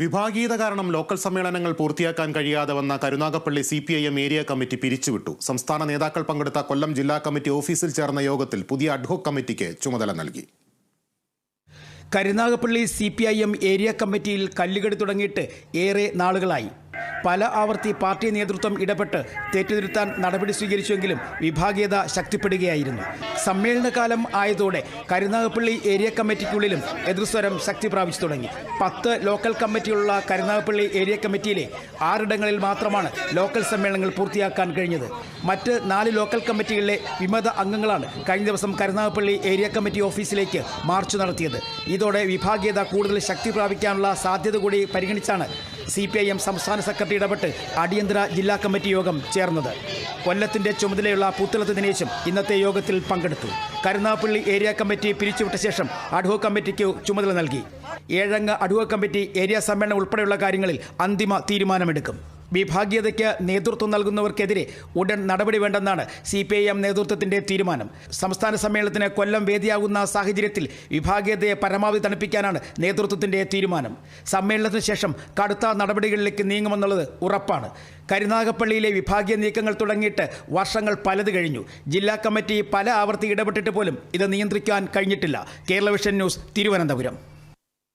വിഭാഗീയത കാരണം ലോക്കൽ സമ്മേളനങ്ങൾ പൂർത്തിയാക്കാൻ കഴിയാതെ വന്ന Karunagappally C P I M area committee പിരിച്ചുവിട്ടു. സംസ്ഥാന നേതാക്കൾ പങ്കെടുത്ത കൊല്ലം ജില്ലാ കമ്മിറ്റി ഓഫീസിൽ ചേർന്ന യോഗത്തിൽ പുതിയ അഡ്ഹോക് കമ്മിറ്റിക്ക് ചുമതല നൽകി. Karunagappally C P I M area കമ്മിറ്റിയിൽ കല്ലുകടി തുടങ്ങിയിട്ട് ഏറെ നാളുകളായി. പല ആവർത്തി പാർട്ടി നേതൃത്വം ഇടപെട്ട് തെറ്റുതിരുത്താൻ നടപടി സ്വീകരിച്ചുവെങ്കിലും വിഭാഗീയത ശക്തിപ്പെടുകയായിരുന്നു. സമ്മേളനകാലം ആയതോടെ കരുനാഗപ്പള്ളി ഏരിയ കമ്മിറ്റിക്കുള്ളിലും എതിർസ്വരം ശക്തി പ്രാപിച്ചു തുടങ്ങി. പത്ത് ലോക്കൽ കമ്മിറ്റിയുള്ള കരുനാഗപ്പള്ളി ഏരിയ കമ്മിറ്റിയിലെ ആറിടങ്ങളിൽ മാത്രമാണ് ലോക്കൽ സമ്മേളനങ്ങൾ പൂർത്തിയാക്കാൻ കഴിഞ്ഞത്. മറ്റ് നാല് ലോക്കൽ കമ്മിറ്റികളിലെ വിമത അംഗങ്ങളാണ് കഴിഞ്ഞ ദിവസം കരുനാഗപ്പള്ളി ഏരിയ കമ്മിറ്റി ഓഫീസിലേക്ക് മാർച്ച് നടത്തിയത്. ഇതോടെ വിഭാഗീയത കൂടുതൽ ശക്തി പ്രാപിക്കാനുള്ള സാധ്യത കൂടി പരിഗണിച്ചാണ് സി പി ഐ എം സംസ്ഥാന സെക്രട്ടറി ഇടപെട്ട് അടിയന്തര ജില്ലാ കമ്മിറ്റി യോഗം ചേർന്നത്. കൊല്ലത്തിന്റെ ചുമതലയുള്ള പുത്തളത്ത് ദിനേശും ഇന്നത്തെ യോഗത്തിൽ പങ്കെടുത്തു. കരുനാപ്പള്ളി ഏരിയ കമ്മിറ്റി പിരിച്ചുവിട്ട ശേഷം അഡ്ഹോ കമ്മിറ്റിക്ക് ചുമതല നൽകി. ഏഴംഗ അഡ്ഹോ കമ്മിറ്റി ഏരിയ സമ്മേളനം ഉൾപ്പെടെയുള്ള കാര്യങ്ങളിൽ അന്തിമ തീരുമാനമെടുക്കും. വിഭാഗീയതയ്ക്ക് നേതൃത്വം നൽകുന്നവർക്കെതിരെ ഉടൻ നടപടി വേണ്ടെന്നാണ് സി പി ഐ എം നേതൃത്വത്തിന്റെ തീരുമാനം. സംസ്ഥാന സമ്മേളനത്തിന് കൊല്ലം വേദിയാകുന്ന സാഹചര്യത്തിൽ വിഭാഗീയതയെ പരമാവധി തണുപ്പിക്കാനാണ് നേതൃത്വത്തിന്റെ തീരുമാനം. സമ്മേളനത്തിന് ശേഷം കടുത്ത നടപടികളിലേക്ക് നീങ്ങുമെന്നുള്ളത് ഉറപ്പാണ്. കരുനാഗപ്പള്ളിയിലെ വിഭാഗീയ നീക്കങ്ങൾ തുടങ്ങിയിട്ട് വർഷങ്ങൾ പലത് കഴിഞ്ഞു. ജില്ലാ കമ്മിറ്റി പല ആവർത്തി ഇടപെട്ടിട്ട് പോലും ഇത് നിയന്ത്രിക്കാൻ കഴിഞ്ഞിട്ടില്ല. Kerala vision news Thiruvananthapuram.